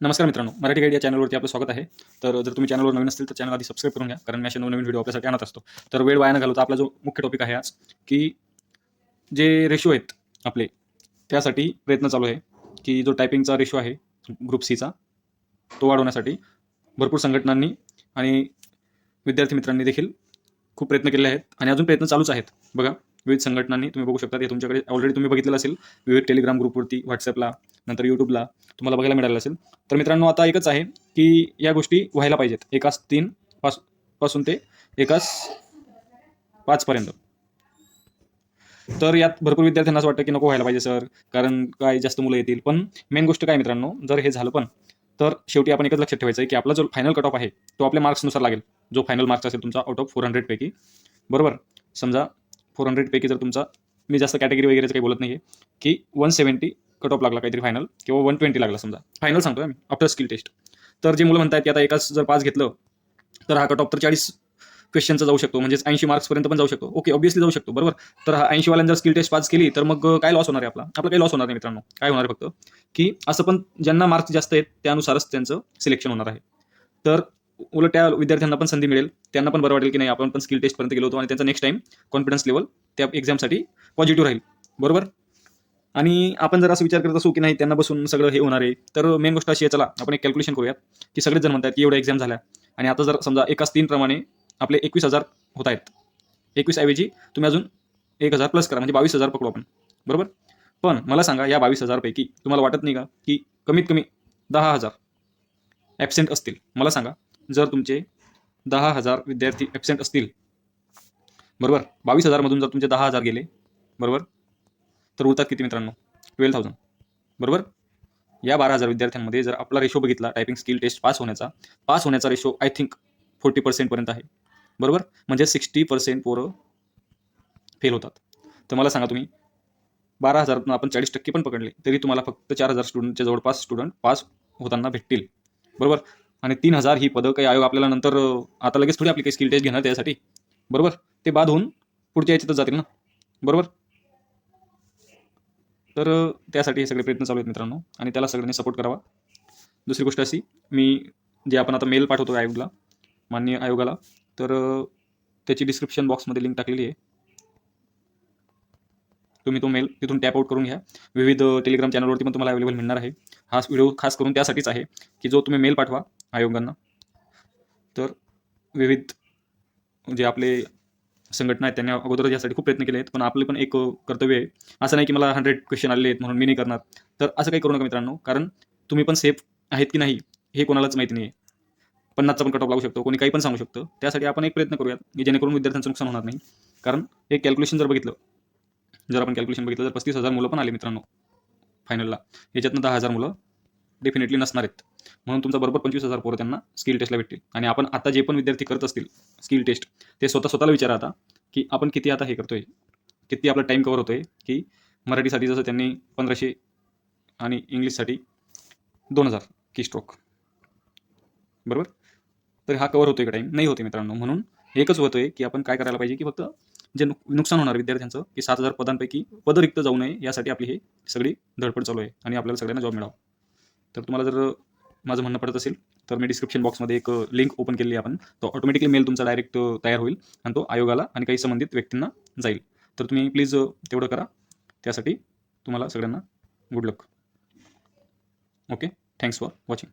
नमस्कार मित्रांनो मराठी गाईड या चॅनलवरती आपलं स्वागत आहे. तर जर तुम्ही चॅनलवर नवीन असतील तर चॅनल आधी सबस्क्राईब करून घ्या कारण मी असे नवीन व्हिडिओ आपल्यासाठी आणत असतो. तर वेळ वाया न घालवता आपला जो मुख्य टॉपिक आहे आज की जे रेशो आहेत आपले त्यासाठी प्रयत्न चालू आहे की जो टायपिंगचा रेशो आहे ग्रुप सीचा तो वाढवण्यासाठी भरपूर संघटनांनी आणि विद्यार्थी मित्रांनी देखील खूप प्रयत्न केले आहेत आणि अजून प्रयत्न चालूच आहेत. बघा विविध संघटनांनी तुम्ही बघू शकता हे तुमच्याकडे ऑलरेडी तुम्ही बघितलेलं असेल. विविध टेलिग्राम ग्रुपवरती व्हॉट्सअपला नंतर यूट्यूबला तुम्हाला बघायला मिळालं असेल. तर मित्रांनो आता एकच आहे की या गोष्टी व्हायला पाहिजेत. एकाच तीन पासपासून ते एकाच पाचपर्यंत तर यात भरपूर विद्यार्थ्यांना असं वाटतं की नको व्हायला पाहिजे सर. कारण काय जास्त मुलं येतील. पण मेन गोष्ट काय मित्रांनो जर हे झालं पण तर शेवटी आपण एकच लक्षात ठेवायचं आहे की आपला जो फायनल कट ऑफ आहे तो आपल्या मार्क्सनुसार लागेल. जो फायनल मार्क्स असेल तुमचा आउट ऑफ फोर हंड्रेडपैकी बरोबर? समजा फोर हंड्रेडपैकी जर तुमचा मी जास्त कॅटेगरी वगैरेचं काही बोलत नाही आहे की वन सेवन्टी कट ऑफ लागला काहीतरी फायनल किंवा वन ट्वेंटी लागला समजा. फायनल सांगतो मी आफ्टर स्किल टेस्ट तर जे मुलं म्हणतात की आता एकाच जर पास घेतलं तर हा कट ऑफ तर चाळीस क्वेश्चनचा जाऊ शकतो म्हणजेच ऐंशी मार्क्सपर्यंत पण जाऊ शकतो. ओके ऑब्विसली जाऊ शकतो बरोबर? तर हा ऐंशीवाल्यांनी जर स्किल टेस्ट पास केली तर मग काय लॉस होणार आहे आपला? आपला काही लॉस होणार नाही मित्रांनो. काय होणार फक्त? की असं पण ज्यांना मार्क्स जास्त आहेत त्यानुसारच त्यांचं सिलेक्शन होणार आहे. तर उलट त्या विद्यार्थ्यांना पण संधी मिळेल. त्यांना पण बरं वाटेल की नाही आपण पण स्किल टेस्टपर्यंत गेलो होतो आणि त्यांचा नेक्स्ट टाईम कॉन्फिडन्स लेवल त्या एक्झामसाठी पॉझिटिव्ह राहील. बरोबर? आणि आपण जर असं विचार करत असू की नाही त्यांना बसून सगळं हे होणार आहे तर मेन गोष्ट अशी आहे चला आपण एक कॅल्क्युलेशन करूयात की सगळेच जण म्हणतात की एवढ्या एक्झाम झाल्या. आणि आता जर समजा एकाच तीनप्रमाणे आपले एकवीस हजार होत आहेत. एकवीस ऐवजी तुम्ही अजून एक हजार प्लस करा म्हणजे बावीस हजार पकडू आपण. बरोबर? पण मला सांगा या बावीस हजारपैकी तुम्हाला वाटत नाही का की कमीत कमी दहा हजार ॲबसेंट असतील? मला सांगा. जर तुमचे दहा हजार विद्यार्थी ॲबसेंट असतील बरोबर? बावीस हजारमधून जर तुमचे दहा हजार गेले बरोबर? तर उरतात किती मित्रांनो? ट्वेल्व थाउजंड बरोबर? या बारा हजार विद्यार्थ्यांमध्ये जर आपला रेशो बघितला टायपिंग स्किल टेस्ट पास होण्याचा पास होण्याचा रेशो आय थिंक फोर्टी पर्सेंटपर्यंत आहे बरोबर? म्हणजे सिक्स्टी पर्सेंट पोरं फेल होतात. तर मला सांगा तुम्ही बारा हजारातून आपण चाळीस टक्के पण पकडले तरी तुम्हाला फक्त चार हजार स्टुडंटच्या जवळपास स्टुडंट पास होताना भेटतील बरोबर? आणि तीन हजार ही पदं काही आयोग आपल्याला नंतर आता लगेच थोडी आपली काही स्किल टेस्ट घेणार त्यासाठी. बरोबर? ते बाद होऊन पुढच्या याच्यातच जातील ना? बरोबर? तर त्यासाठी हे सगळे प्रयत्न चालू आहेत मित्रांनो. आणि त्याला सगळ्यांनी सपोर्ट करावा. दुसरी गोष्ट अशी मी जे आपण आता मेल पाठवतो आयोगला माननीय आयोगाला तर त्याची डिस्क्रिप्शन बॉक्समध्ये लिंक टाकलेली आहे. तुम्ही तो मेल तिथून टॅप आउट करून घ्या. विविध टेलिग्राम चॅनलवरती पण तुम्हाला अवेलेबल मिळणार आहे. हा व्हिडिओ खास करून त्यासाठीच आहे की जो तुम्ही मेल पाठवा आयोगांना. तर विविध जे आपले संघटना आहेत त्यांनी अगोदर यासाठी खूप प्रयत्न केले आहेत पण आपले पण एक कर्तव्य आहे. असं नाही की मला हंड्रेड क्वेश्चन आले आहेत म्हणून मी नाही करणार. तर असं काही करू नका मित्रांनो कारण तुम्ही पण सेफ आहेत की नाही हे कोणालाच माहिती नाही आहे पन्नासचा पण कटॉप लागू शकतो कोणी काही पण सांगू शकतं. त्यासाठी आपण एक प्रयत्न करूयात की जेणेकरून विद्यार्थ्यांचं नुकसान होणार नाही. कारण एक कॅल्क्युलेशन जर बघितलं जर आपण कॅल्क्युलेशन बघितलं तर पस्तीस हजार मुलं पण आले मित्रांनो फायनलला याच्यातनं दहा हजार मुलं डेफिनेटली नसणार आहेत. म्हणून तुमचा बरोबर पंचवीस हजार पोरं त्यांना स्किल टेस्टला भेटतील. आणि आपण आता जे पण विद्यार्थी करत असतील स्किल टेस्ट ते स्वतः स्वतःला विचारा आता की आपण किती आता हे करतोय? किती आपला टाईम कवर होतोय? की मराठीसाठी जसं त्यांनी पंधराशे आणि इंग्लिशसाठी दोन हजार की स्ट्रोक बरोबर? तर हा कवर होतोय का टाईम नाही होते मित्रांनो. म्हणून एकच होतोय की आपण काय करायला पाहिजे की फक्त जे नुक नुकसान होणार विद्यार्थ्यांचं की सात हजार पदांपैकी पद रिक्त जाऊ नये यासाठी आपली हे सगळी धडपड चालू आहे आणि आपल्याला सगळ्यांना जॉब मिळावा. तर तुम्हाला जर माझं म्हणणं पडत असेल तर मी डिस्क्रिप्शन बॉक्समध्ये एक लिंक ओपन केली आहे आपण. तो ऑटोमॅटिकली मेल तुमचा डायरेक्ट तयार होईल आणि तो आयोगाला आणि काही संबंधित व्यक्तींना जाईल. तर तुम्ही प्लीज तेवढं करा. त्यासाठी तुम्हाला सगळ्यांना good luck okay thanks for watching